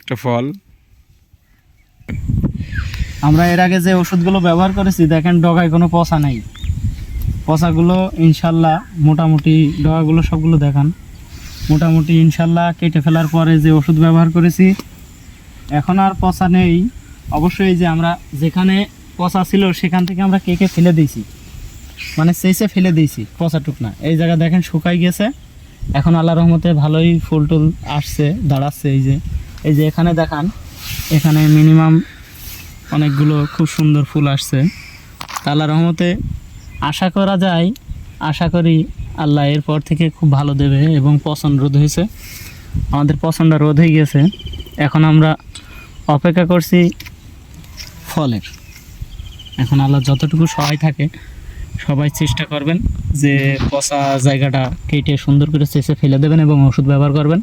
একটা ফল। আমরা এর আগে যে ওষুধগুলো ব্যবহার করেছি, দেখেন ডগায় কোনো পচা নেই। পচাগুলো ইনশাল্লাহ মোটামুটি, ডগাগুলো সবগুলো দেখান। মোটামুটি ইনশাল্লাহ কেটে ফেলার পরে যে ওষুধ ব্যবহার করেছি, এখন আর পচা নেই। অবশ্যই যে আমরা যেখানে পচা ছিল, সেখান থেকে আমরা কেকে ফেলে দিয়েছি? মানে সেইসে ফেলে দিয়েছি, পচা টুকনা এই জায়গা দেখেন শুকাই গেছে। এখন আল্লাহ রহমতে ভালোই ফুল টুল আসছে, দাঁড়াচ্ছে এই যে। এই যে এখানে দেখান, এখানে মিনিমাম অনেকগুলো খুব সুন্দর ফুল আসছে। তা আল্লাহ রহমতে আশা করা যায়, আশা করি আল্লাহ এরপর থেকে খুব ভালো দেবে এবং পছন্দ রোধ হয়েছে। আমাদের পছন্দ রোধ হয়ে গেছে। এখন আমরা অপেক্ষা করছি ফলের। এখন আল্লাহ যতটুকু সহায় থাকে, সবাই চেষ্টা করবেন যে পচা জায়গাটা কেটে সুন্দর করে চেষে ফেলে দেবেন এবং ওষুধ ব্যবহার করবেন।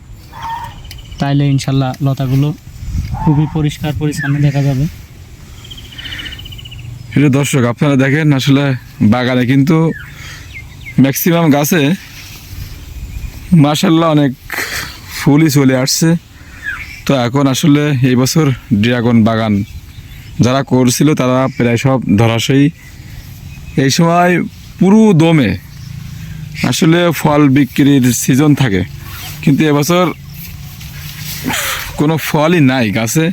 তাইলে ইনশাল্লাহ লতাগুলো খুবই পরিষ্কার পরিচ্ছন্ন দেখা যাবে। এটা দর্শক, আপনারা দেখেন আসলে বাগানে কিন্তু ম্যাক্সিমাম গাছে মাসাল্লাহ অনেক ফুলই চলে আসছে। তো এখন আসলে এই বছর ড্রাগন বাগান যারা করছিল তারা প্রায় সব ধরাশয়ী। এই সময় পুরো দমে আসলে ফল বিক্রির সিজন থাকে। কিন্তু এবছর কোনো ফলই নাই গাছে।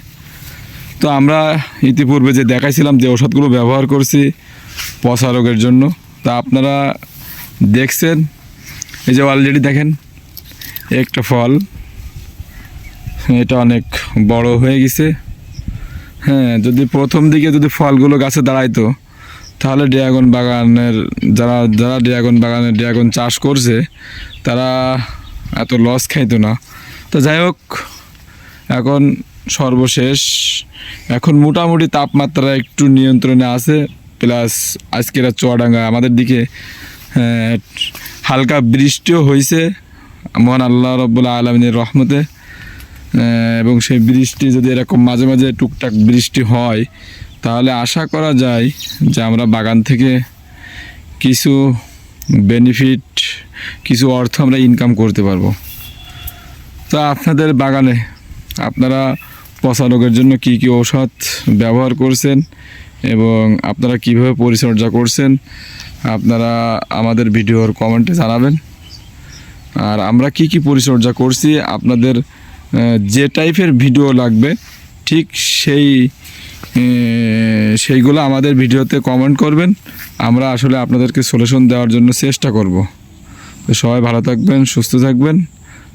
তো আমরা ইতিপূর্বে যে দেখাইছিলাম যে ওষুধগুলো ব্যবহার করছি পচা রোগের জন্য, তা আপনারা দেখছেন। এই যে অলরেডি দেখেন, একটা ফল, এটা অনেক বড় হয়ে গেছে। হ্যাঁ যদি প্রথম দিকে যদি ফলগুলো গাছে দাঁড়াইতো, তাহলে ড্রাগন বাগানের, যারা যারা ড্রাগন বাগানে ড্রাগন চাষ করছে, তারা এত লস খাইতো না। তো যাই হোক এখন সর্বশেষ এখন মোটামুটি তাপমাত্রা একটু নিয়ন্ত্রণে আছে প্লাস আজকের চুয়াডাঙ্গা আমাদের দিকে আহ, হালকা বৃষ্টিও হয়েছে মহান আল্লাহ রব্বুল আলমিনের রহমতে এবং সেই বৃষ্টি যদি এরকম মাঝে মাঝে টুকটাক বৃষ্টি হয় তাহলে আশা করা যায় যে আমরা বাগান থেকে কিছু বেনিফিট কিছু অর্থ আমরা ইনকাম করতে পারব। তো আপনাদের বাগানে আপনারা পচা রোগের জন্য কি কি ঔষধ ব্যবহার করছেন এবং আপনারা কীভাবে পরিচর্যা করছেন, আপনারা আমাদের ভিডিওর কমেন্টে জানাবেন। আর আমরা কি কি পরিচর্যা করছি, আপনাদের যে টাইপের ভিডিও লাগবে, ঠিক সেই সেইগুলো আমাদের ভিডিওতে কমেন্ট করবেন। আমরা আসলে আপনাদেরকে সলিউশন দেওয়ার জন্য চেষ্টা করব। তো সবাই ভালো থাকবেন, সুস্থ থাকবেন।